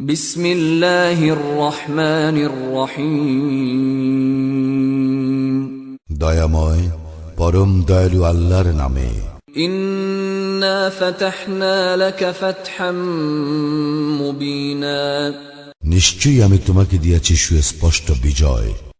বিসমিল্লাহির রহমানির রহিম। দয়াময় পরম দয়ালু আল্লাহর নামে। ইন্না ফাতাহনা লাকা ফাতহাম মুবিনা। নিশ্চয়ই আমি তোমাকে দিয়েছি সুস্পষ্ট বিজয়।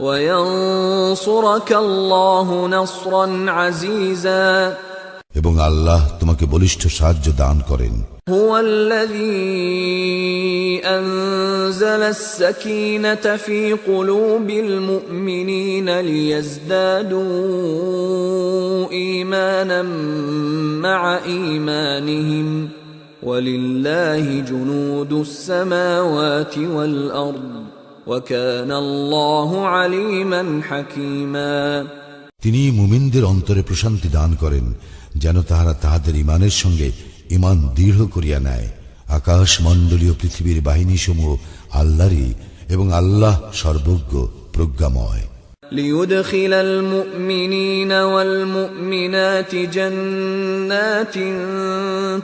وينصرك الله نصرا عزيزا এবং আল্লাহ তোমাকে বলিষ্ঠ সাহায্য দান করেন هو الذي أنزل السكينة في قلوب المؤمنين ليزدادوا إيمانا مع إيمانهم ولله جنود السماوات والأرض তিনি মুমিনদের অন্তরে প্রশান্তি দান করেন, যেন তাহারা তাহাদের ইমানের সঙ্গে ইমান দৃঢ় করিয়া নেয়। আকাশ মন্ডলীয় পৃথিবীর বাহিনীসমূহ আল্লাহরই এবং আল্লাহ সর্বজ্ঞ, প্রজ্ঞাময়। ليدخل المؤمنين والمؤمنات جنات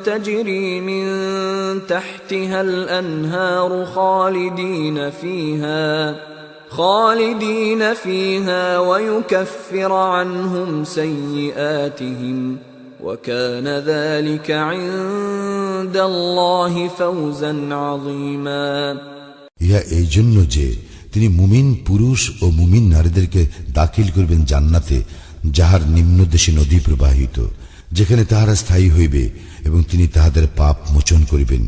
تجري من تحتها الأنهار خالدين فيها خالدين فيها ويكفر عنهم سيئاتهم. وكان ذلك عند الله فوزا عظيما. يا أي جنجي তিনি মুমিন পুরুষ ও মুমিন নারীদেরকে দাখিল করবেন জান্নাতে যাহার নিম্নদেশে নদী প্রবাহিত যেখানে তাহারা স্থায়ী হইবে এবং তিনি তাহাদের পাপ মোচন করিবেন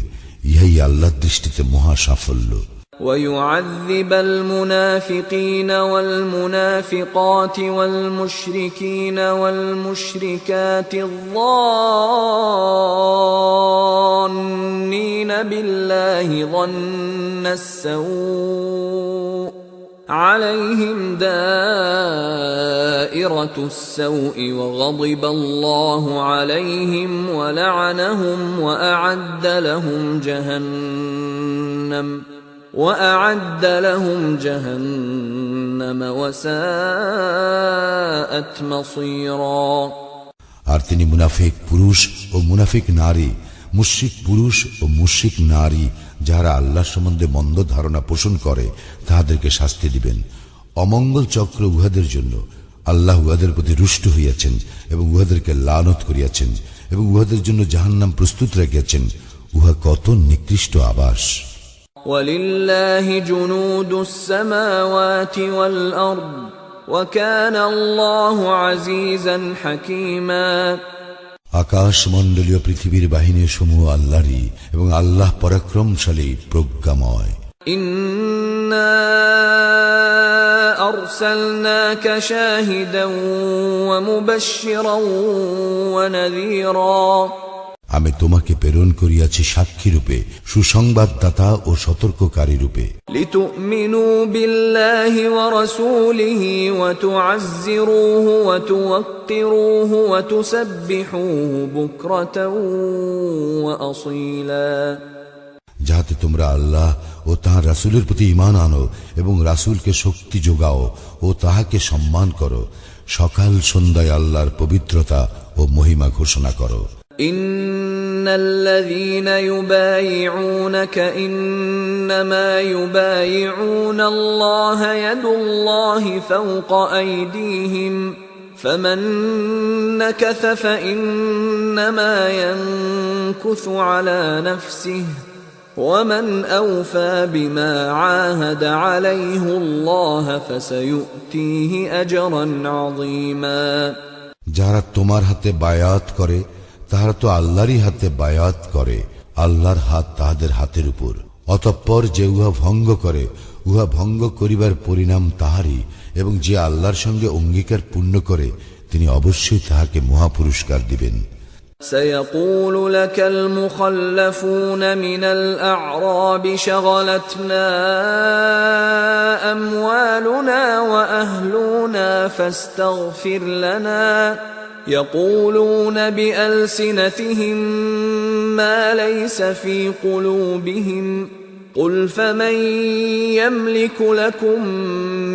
ইহাই আল্লাহর দৃষ্টিতে মহা সাফল্য ويعذب المنافقين والمنافقات والمشركين والمشركات الظانين بالله ظن السوء عليهم دائرة السوء وغضب الله عليهم ولعنهم وأعد لهم جهنم وأعد لهم جهنم وساءت مصيرا আর তিনি মুনাফিক পুরুষ ও মুনাফিক নারী মুশ্রিক পুরুষ ও মুশ্রিক নারী যাহারা আল্লাহ সম্বন্ধে মন্দ ধারণা পোষণ করে তাহাদেরকে শাস্তি দিবেন অমঙ্গল চক্র উহাদের জন্য আল্লাহ উহাদের প্রতি রুষ্ট হইয়াছেন এবং উহাদেরকে লানত করিয়াছেন এবং উহাদের জন্য জাহান্নাম প্রস্তুত রাখিয়াছেন উহা কত নিকৃষ্ট আবাস ولله جنود السماوات والأرض وكان الله عزيزا حكيما আকাশ মণ্ডলীয় পৃথিবীর বাহিনী সমূহ আল্লাহরই এবং আল্লাহ পরাক্রমশালী প্রজ্ঞাময় إنا أرسلناك شاهدا ومبشرا ونذيرا আমি তোমাকে প্রেরণ করিয়াছি সাক্ষী রূপে সুসংবাদদাতা ও সতর্ককারী রূপে। যাহাতে তোমরা আল্লাহ ও তাহার রাসুলের প্রতি ইমান আনো এবং রাসুলকে শক্তি যোগাও ও তাহাকে সম্মান করো। সকাল সন্ধ্যায় আল্লাহর পবিত্রতা ও মহিমা ঘোষণা করো। إن الذين يبايعونك إنما يبايعون الله يد الله فوق أيديهم فمن نكث فإنما ينكث على نفسه ومن أوفى بما عاهد عليه الله فسيؤتيه أجرا عظيما যারা তোমার হাতে বায়াত করে তাহারা তো আল্লাহরই হাতে বায়াত করে আল্লাহর হাত তাহাদের হাতের উপর অতঃপর যে উহা ভঙ্গ করে উহা ভঙ্গ করিবার পরিণাম তাহারই এবং যে আল্লাহর সঙ্গে অঙ্গীকার পূর্ণ করে তিনি অবশ্যই তাহাকে মহা পুরস্কার দিবেন سيقول لك المخلفون من الأعراب شغلتنا أموالنا وأهلنا فاستغفر لنا يقولون بألسنتهم ما ليس في قلوبهم قل فمن يملك لكم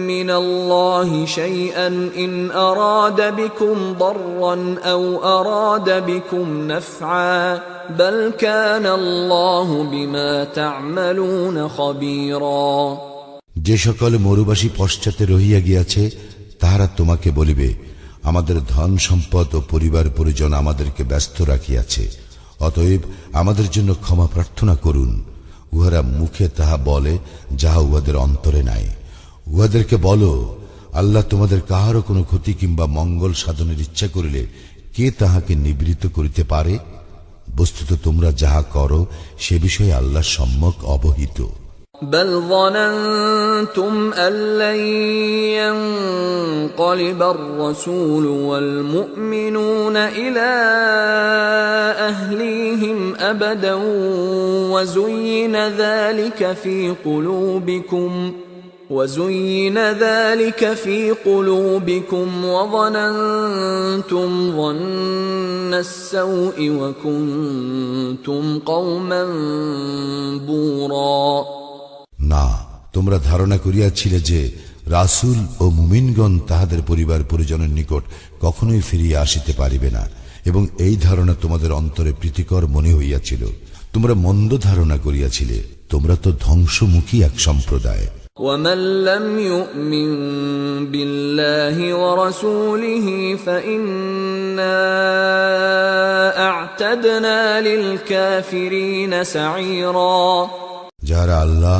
من الله شيئا إن أراد بكم ضرا أو أراد بكم نفعا بل كان الله بما تعملون خبيرا যে সকল মরুবাসী পশ্চাতে রহিয়া গিয়াছে তাহারা তোমাকে বলিবে আমাদের ধন সম্পদ ও পরিবার পরিজন আমাদেরকে ব্যস্ত রাখিয়াছে, অতএব আমাদের জন্য ক্ষমা প্রার্থনা করুন। উহারা মুখে তাহা বলে, যাহা উহাদের অন্তরে নাই। উহাদেরকে বলো, আল্লাহ তোমাদের কাহারও কোনো ক্ষতি কিংবা মঙ্গল সাধনের ইচ্ছা করিলে কে তাহাকে নিবৃত করিতে পারে? বস্তুত তোমরা যাহা করো, সে বিষয়ে আল্লাহ সম্যক অবহিত। بل ظننتم أن لن ينقلب الرسول والمؤمنون إلى أهليهم أبدا وزين ذلك في قلوبكم وزين ذلك في قلوبكم وظننتم ظن السوء وكنتم قوما بورا না তোমরা ধারণা করিয়াছিলে যে রাসূল ও মুমিনগণ তাহাদের পরিবার পরিজনের নিকট কখনোই ফিরিয়া আসিতে পারিবে না এবং এই ধারণা তোমাদের অন্তরে প্রীতিকর মনে হইয়াছিল তোমরা মন্দ ধারণা করিয়াছিলে তোমরা তো ধ্বংসমুখী এক সম্প্রদায় ومن لم يؤمن بالله ورسوله فإنا أعتدنا للكافرين سعيرا যাহারা আল্লাহ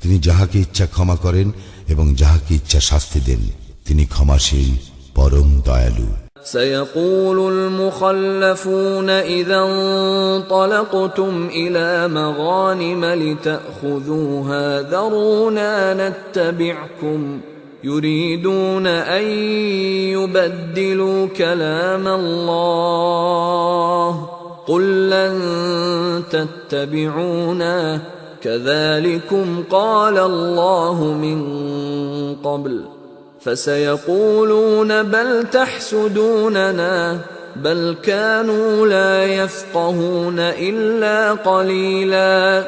তিনি যাহাকে ইচ্ছা ক্ষমা করেন এবং যাহাকে ইচ্ছা শাস্তি দেন তিনি ক্ষমাশীল পরম দয়ালু سيقول المخلفون إذا انطلقتم إلى مغانم لتأخذوها ذرونا نتبعكم يريدون أن يبدلوا كلام الله قل لن تتبعونا كذلكم قال الله من قبل فسيقولون بل تحسدوننا بل كانوا لا يفقهون إلا قليلا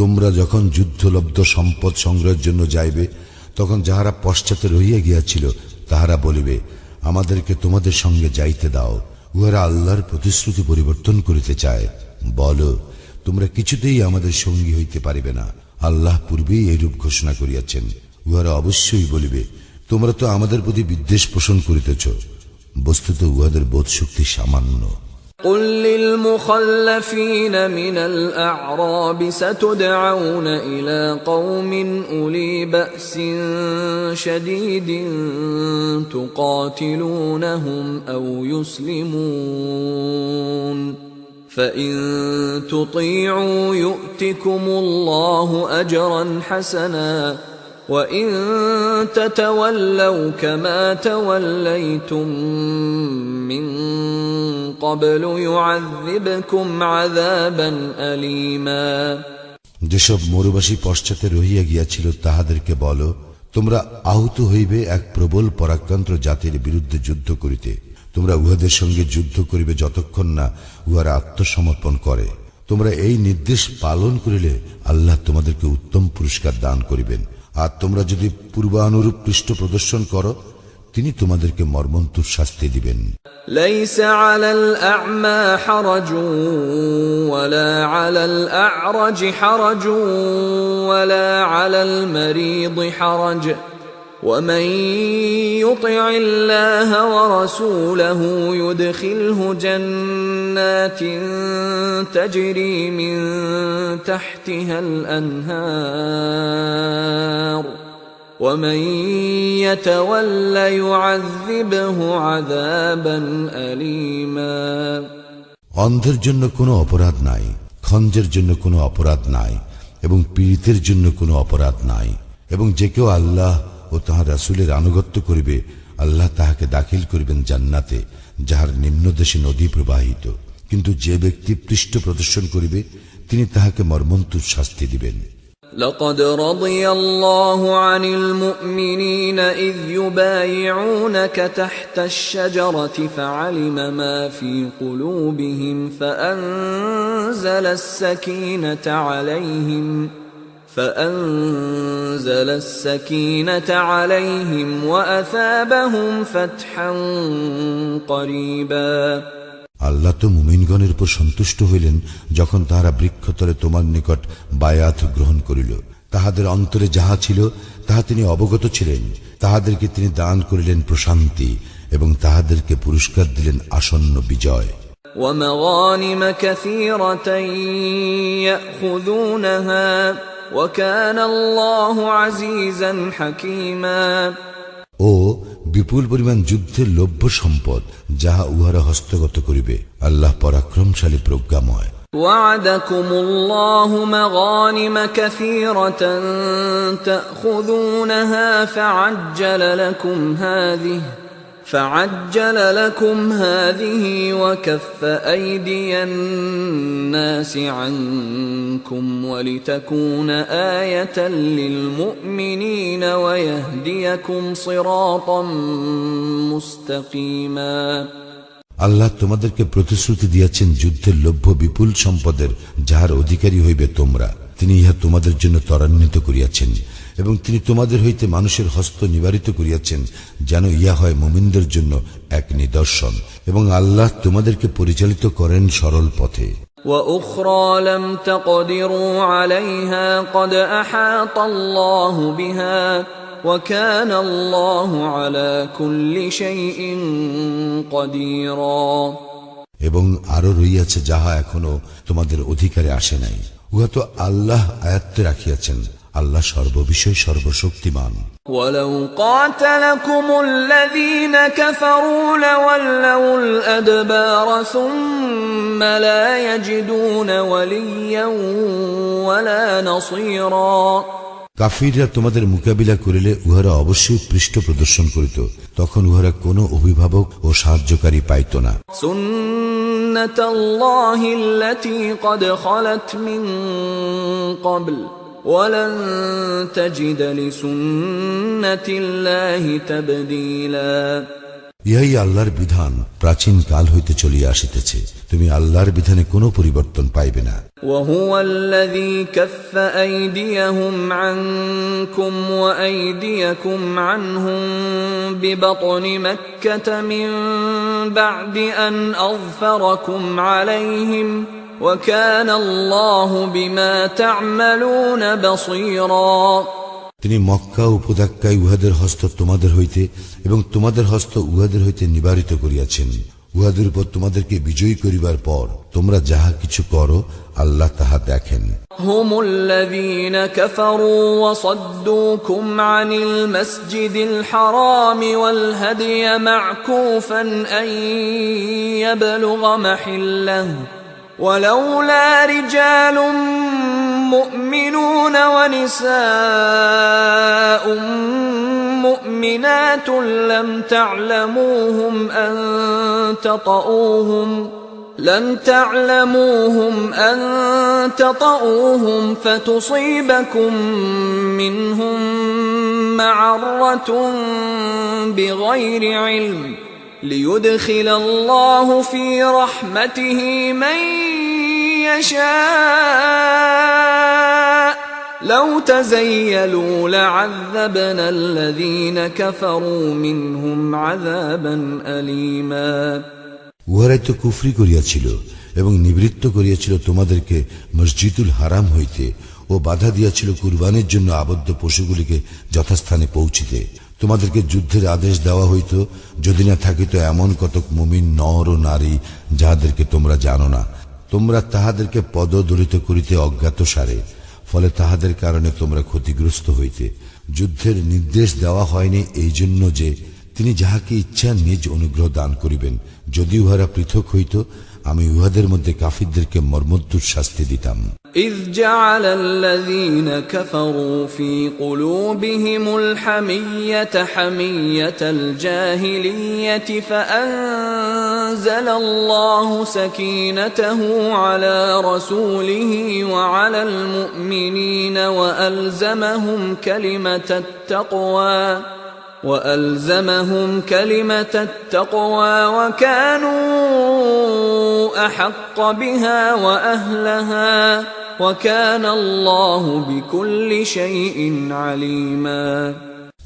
তোমরা যখন যুদ্ধলব্ধ সম্পদ সংগ্রহের জন্য যাইবে তখন যাহারা পশ্চাতে রহিয়া গিয়াছিল তাহারা বলিবে আমাদেরকে তোমাদের সঙ্গে যাইতে দাও উহারা আল্লাহর প্রতিশ্রুতি পরিবর্তন করিতে চায় বলো তোমরা কিছুতেই আমাদের সঙ্গী হইতে পারিবে না আল্লাহ পূর্বেই এইরূপ ঘোষণা করিয়াছেন উহারা অবশ্যই বলিবে তোমরা তো আমাদের প্রতি বিদ্বেষ পোষণ করিতেছ বস্তুত উহাদের বোধ শক্তি সামান্য قل للمخلفين من الأعراب ستدعون إلى قوم أولي بأس شديد تقاتلونهم أو يسلمون فإن تطيعوا يؤتكم الله أجرا حسنا وإن تتولوا كما توليتم من قبل يعذبكم عذابا أليما যেসব মরুবাসী পশ্চাতে রহিয়া গিয়াছিল তাহাদেরকে বলো তোমরা আহত হইবে এক প্রবল পরাক্রান্ত জাতির বিরুদ্ধে যুদ্ধ করিতে তোমরা উহাদের সঙ্গে যুদ্ধ করিবে যতক্ষণ না উহারা আত্মসমর্পণ করে তোমরা এই নির্দেশ পালন করিলে আল্লাহ তোমাদেরকে উত্তম পুরস্কার দান করিবেন আর তোমরা যদি পূর্বানুরূপ পৃষ্ঠ প্রদর্শন করো তিনি তোমাদেরকে মর্মন্তুর শাস্তি দিবেন ليس على الأعمى حرج ولا على الأعرج حرج ولا على المريض حرج ومن يطع الله ورسوله يدخله جنات تجري من تحتها الانهار ومن يتول يعذبه عذابا اليما অন্ধের জন্য কোনো অপরাধ নাই খঞ্জের জন্য কোনো অপরাধ নাই এবং পীড়িতের জন্য কোনো অপরাধ নাই এবং যে কেউ আল্লাহ ও তাহার রাসুলের আনুগত্য করিবে আল্লাহ তাহাকে দাখিল করিবেন জান্নাতে যাহার নিম্নদেশে নদী প্রবাহিত কিন্তু যে ব্যক্তি পৃষ্ঠ প্রদর্শন করিবে তিনি তাহাকে মর্মন্তুর শাস্তি দিবেন لقد رضي الله عن المؤمنين إذ يبايعونك تحت الشجرة فعلم ما في قلوبهم فأنزل السكينة عليهم فأنزل السكينة عليهم وأثابهم فتحا قريبا আল্লাহ তো মুমিনগণের উপর সন্তুষ্ট হইলেন যখন তাহারা বৃক্ষতলে তোমার নিকট বায়াত গ্রহণ করিল তাহাদের অন্তরে যাহা ছিল তাহা তিনি অবগত ছিলেন তাহাদেরকে তিনি দান করিলেন প্রশান্তি এবং তাহাদেরকে পুরস্কার দিলেন আসন্ন বিজয় ومغانم كثيرة يأخذونها وكان الله عزيزا حكيما ও বিপুল পরিমাণ যুদ্ধের লভ্য সম্পদ যাহা উহারা হস্তগত করিবে আল্লাহ পরাক্রমশালী প্রজ্ঞাময় وعدكم الله مغانم كثيرة تأخذونها فعجل لكم هذه فعجل لكم هذه وكف أيدي الناس عنكم ولتكون آية للمؤمنين ويهديكم صراطا مستقيما আল্লাহ তোমাদেরকে প্রতিশ্রুতি দিয়াছেন যুদ্ধের লভ্য বিপুল সম্পদের যাহার অধিকারী হইবে তোমরা তিনি ইহা তোমাদের জন্য ত্বরান্বিত করিয়াছেন এবং তিনি তোমাদের হইতে মানুষের হস্ত নিবারিত করিয়াছেন যেন ইহা হয় মুমিনদের জন্য এক নিদর্শন এবং আল্লাহ তোমাদেরকে পরিচালিত করেন সরল পথে واخرى لم تقدروا عليها قد احاط الله بها وكان الله على كل شيء قديرا এবং আরো রইয়াছে যাহা এখনো তোমাদের অধিকারে আসে নাই উহা তো আল্লাহ আয়াত্তে রাখিয়াছেন আল্লাহ সর্ববিষয় সর্বশক্তিমান ولو قاتلكم الذين كفروا لولوا الادبار ثم لا يجدون وليا ولا نصيرا কাফিররা তোমাদের মোকাবিলা করিলে উহারা অবশ্যই পৃষ্ঠ প্রদর্শন করিত তখন উহারা কোনো অভিভাবক ও সাহায্যকারী পাইত না سنة الله التي قد خلت من قبل ولن تجد لسنة الله تبديلا ইহাই আল্লাহর বিধান প্রাচীন কাল হইতে চলিয়া আসিতেছে তুমি আল্লাহর বিধানে কোনো পরিবর্তন পাইবে না وهو الذي كف أيديهم عنكم وأيديكم عنهم ببطن مكة من بعد أن أظفركم عليهم তিনি মক্কা উপত্যকায় উহাদের হস্ত তোমাদের হইতে এবং তোমাদের হস্ত উহাদের হইতে নিবারিত করিয়াছেন। উহাদের উপর তোমাদেরকে বিজয়ী করিবার পর তোমরা যাহা কিছু করো আল্লাহ তাহা দেখেন। হুমুল্লাযীনা কাফারু ওয়া সাদ্দুকুম আনিল মাসজিদিল হারাম ওয়াল হাদিয়া মা'কুফান আন ইয়াবলুগা ولولا رجال مؤمنون ونساء مؤمنات لم تعلموهم أن تطؤوهم لم تعلموهم أن تطؤوهم فتصيبكم منهم معرة بغير علم. ليدخل الله في رحمته من يشاء لو تزيلوا لعذبنا الذين كفروا منهم عذابا أليما উহারাই তো কুফরি করিয়াছিল এবং নিবৃত্ত করিয়াছিল তোমাদেরকে মসজিদুল হারাম হইতে ও বাধা দিয়াছিল কুরবানের জন্য আবদ্ধ পশুগুলিকে যথাস্থানে পৌঁছিতে তোমাদেরকে যুদ্ধের আদেশ দেওয়া হইত, যদি না থাকিত এমন কতক মুমিন নর ও নারী যাহাদেরকে তোমরা জানো না। তোমরা তাহাদেরকে পদদলিত করিতে অজ্ঞাত সারে ফলে তাহাদের কারণে তোমরা ক্ষতিগ্রস্ত হইতে। যুদ্ধের নির্দেশ দেওয়া হয়নি এই জন্য যে তিনি যাহাকে ইচ্ছা নিজ অনুগ্রহ দান করিবেন যদি উহারা পৃথক হইত আমি উহাদের মধ্যে কাফিরদেরকে মর্মদ্দুর শাস্তি দিতাম إذ جعل الذين كفروا في قلوبهم الحمية حمية الجاهلية فأنزل الله سكينته على رسوله وعلى المؤمنين وألزمهم كلمة التقوى وألزمهم كلمة التقوى وكانوا أحق بها وأهلها وكان الله بكل شيء عليما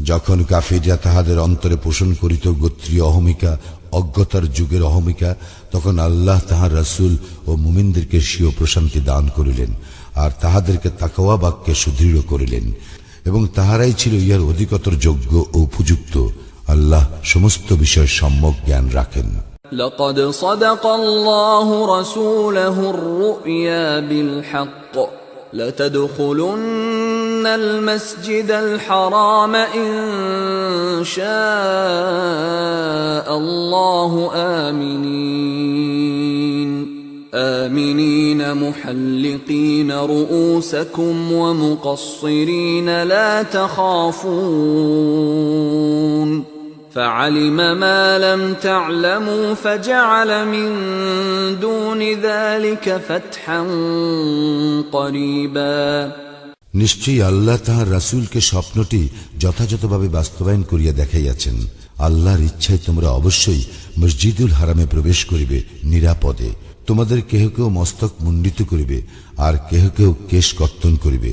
যখন কাফিররা তাহাদের অন্তরে পোষণ করিত গোত্রীয় অহমিকা অজ্ঞতার যুগের অহমিকা তখন আল্লাহ তাহার রাসূল ও মুমিনদেরকে স্বীয় প্রশান্তি দান করিলেন আর তাহাদেরকে তাকওয়া বাক্যে সুদৃঢ় করিলেন এবং তাহারাই ছিল ইহার অধিকতর যোগ্য ও উপযুক্ত আল্লাহ সমস্ত বিষয় সম্যক জ্ঞান রাখেন لقد صدق الله رسوله الرؤيا بالحق لتدخلن المسجد الحرام إن شاء الله آمنين آمنين محلقين رؤوسكم ومقصرين لا تخافون فعلم ما لم تعلموا فجعل من دون ذلك فتحا قريبا নিশ্চয়ই আল্লাহ তাহার রাসূলকে স্বপ্নটি যথাযথভাবে বাস্তবায়ন করিয়া দেখাইয়াছেন আল্লাহর ইচ্ছায় তোমরা অবশ্যই মসজিদুল হারামে প্রবেশ করিবে নিরাপদে তোমাদের কেহ কেউ মস্তক মুন্ডিত করিবে আর কেহ কেউ কেশ কর্তন করিবে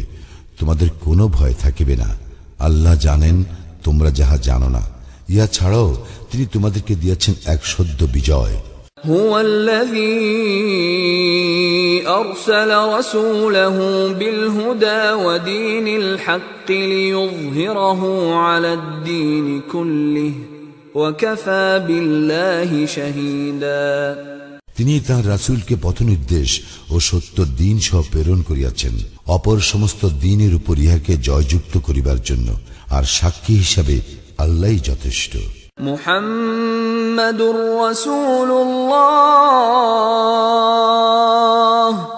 তোমাদের কোনো ভয় থাকিবে না আল্লাহ জানেন তোমরা যাহা জানো না ইয়া ছাড়াও তিনি তোমাদেরকে দিয়েছেন এক সদ্য বিজয় هو الذي أرسل رسوله بالهدى ودين الحق ليظهره على الدين كله وكفى بالله شهيدا তিনি তাঁর রাসুলকে পথনির্দেশ ও সত্য দিন সহ প্রেরণ করিয়াছেন। অপর সমস্ত দিনের উপর ইহাকে জয়যুক্ত করিবার জন্য আর সাক্ষী হিসাবে আল্লাহ যথেষ্ট। মুহাম্মাদুর রাসূলুল্লাহ।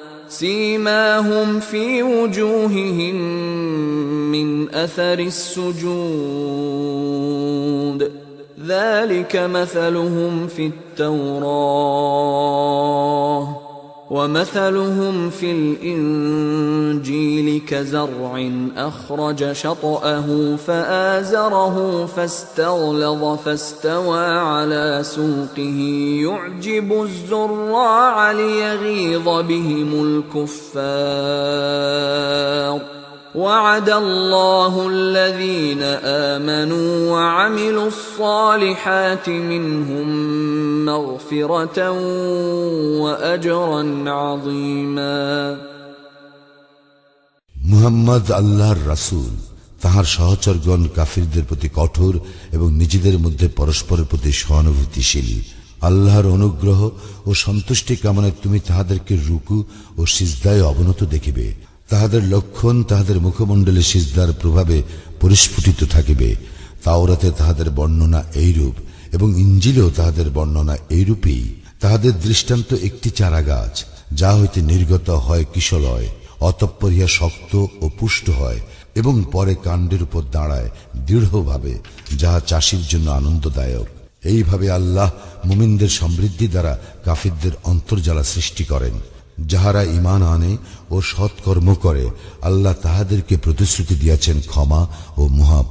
سيماهم في وجوههم من أثر السجود. ذلك مثلهم في التوراه. ومثلهم في الإنجيل كزرع أخرج شطأه فآزره فاستغلظ فاستوى على سوقه. يعجب الزراع ليغيظ بهم الكفار. وعد الله الذين آمنوا وعملوا الصالحات منهم مغفرة وأجرا عظيما মুহাম্মদ আল্লাহর রাসূল তাহার সহচরগণ কাফিরদের প্রতি কঠোর এবং নিজেদের মধ্যে পরস্পরের প্রতি সহানুভূতিশীল আল্লাহর অনুগ্রহ ও সন্তুষ্টি কামনায় তুমি তাহাদেরকে রুকু ও সিজদায় অবনত দেখিবে তাহাদের লক্ষণ তাহাদের মুখমণ্ডলে সিজদার প্রভাবে পরিস্ফুটিত থাকিবে। তাওরাতে তাহাদের বর্ণনা এইরূপ এবং ইঞ্জিলেও তাহাদের বর্ণনা এইরূপেই। তাহাদের দৃষ্টান্ত একটি চারা গাছ যা হইতে নির্গত হয় কিশলয় অতঃপর ইহা শক্ত ও পুষ্ট হয় এবং পরে কাণ্ডের উপর দাঁড়ায় দৃঢ়ভাবে, যাহা চাষির জন্য আনন্দদায়ক। এইভাবে আল্লাহ মুমিনদের সমৃদ্ধি দ্বারা কাফিরদের অন্তর্জালা সৃষ্টি করেন। যাহারা ইমান আনে ও সৎকর্ম করে আল্লাহ তাহাদেরকে প্রতিশ্রুতি দিয়াছেন ক্ষমা ও মহা